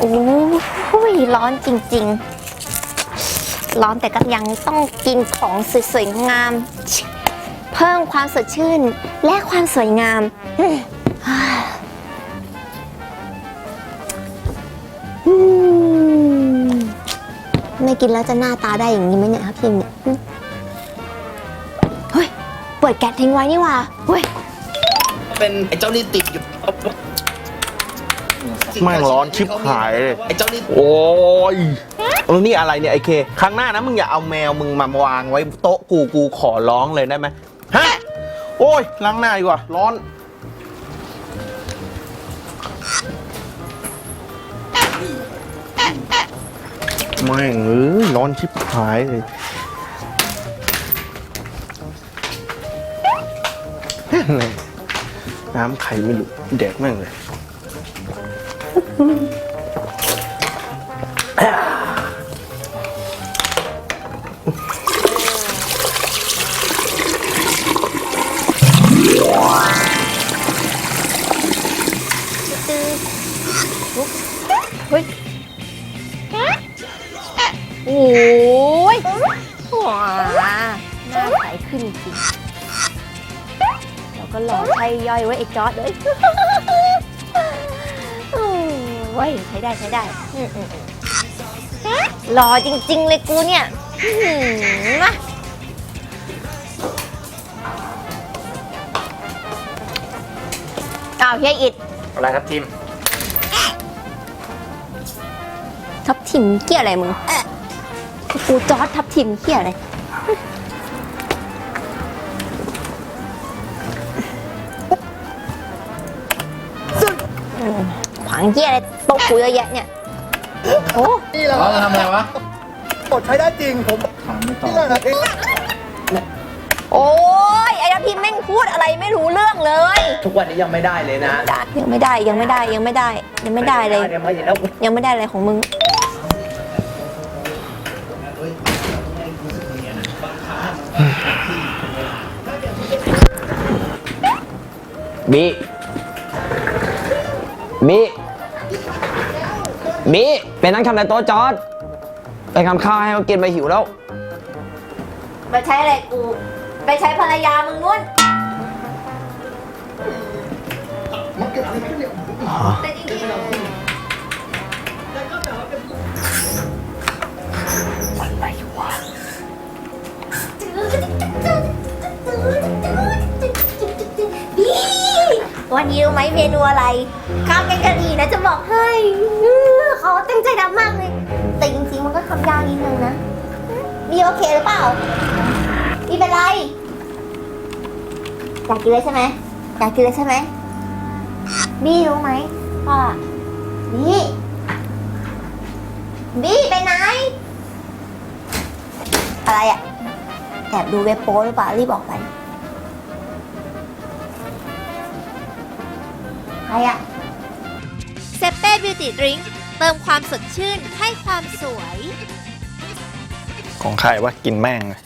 โอ้ยร้อนจริง ๆ ร้อนแต่ก็ยังต้องกินของสวยๆงาม เพิ่มความสดชื่นและความสวยงามมไม่กินแล้วจะหน้าตาได้อย่างนี้ไหมเนี่ยครับพิมเนี่ยเฮ้ยเปิดแก๊สทิ้งไว้นี่ว่าเฮ้ยเป็นไอ้เจ้านี่ติดอยู่ แม่งร้อนชิบหายเลยไอ้เจ้านี่โอ้ยเออนี่อะไรเนี่ยไอเค ครั้งหน้านะมึงอย่าเอาแมวมึงมาวางไว้โต๊ะกูกูขอร้องเลยได้ไหมฮะโอ้ยล้างหน้าดีกว่าร้อนแม่งเอ้ยร้อนชิบหายเลยน้ำไข่ไม่รู้แดกแม่งเลย เฮ้ยโอ้ยว้าหน้าใสขึ้นจริงแล้วก็หล่อใช่ย่อยไว้ไอ้จอดเลยโอ้ยใช้ได้ใช้ได้อืมอืมอืมหล่อจริง ๆ เลยกูเนี่ยอื้อหือมาอ้าวเฮียอิดอะไรครับทีมทับทิมเกี่ยอะไรมึงกูจอร์ดทับทิมเกี่ยอะไรางเกี่ยอะไรโต๊ะกูเยอะแยะเนี่ยโอ้อ๋อจะทำอะไรวะกดใช้ได้จริงผมถามไม่ตอบที่นั่นนะเองโอ้ยไอ้ทับทิมแม่งพูดอะไรไม่รู้เรื่องเลยทุกวันนี้ยังไม่ได้เลยนะได้ยังไม่ได้ยังไม่ได้ยังไม่ได้ ยังไม่ได้เลยดี๋วไม่ได้แล้วยังไม่ได้อะไรของมึงบีบี บีไปนั่งทำอะไรโต๊ะจอดไปทำข้าวให้เขากินไปหิวแล้ว ไปใช้อะไรกู ไปใช้ภรรยามึงนู่นแต่จริงๆพี่วันนี้รู้ไหมเมนูอะไร ข้าวแกงกะหรี่นะจะบอกให้ จริงๆมันก็ทำยากนิดนึงนะบีโอเคหรือเปล่าบีเป็นไร อยากกินเลยใช่ไหมอยากกินเลยใช่ไหมบีรู้ไหมว่าบีบีไปไหน อะไรอะแอบดูเว็บโป้หรือเปล่ารีบบอกไปใครอะเซเป้บิวตี้ดริงก์ เติมความสดชื่นให้ความสวย ของใครว่ากินแม่งเลย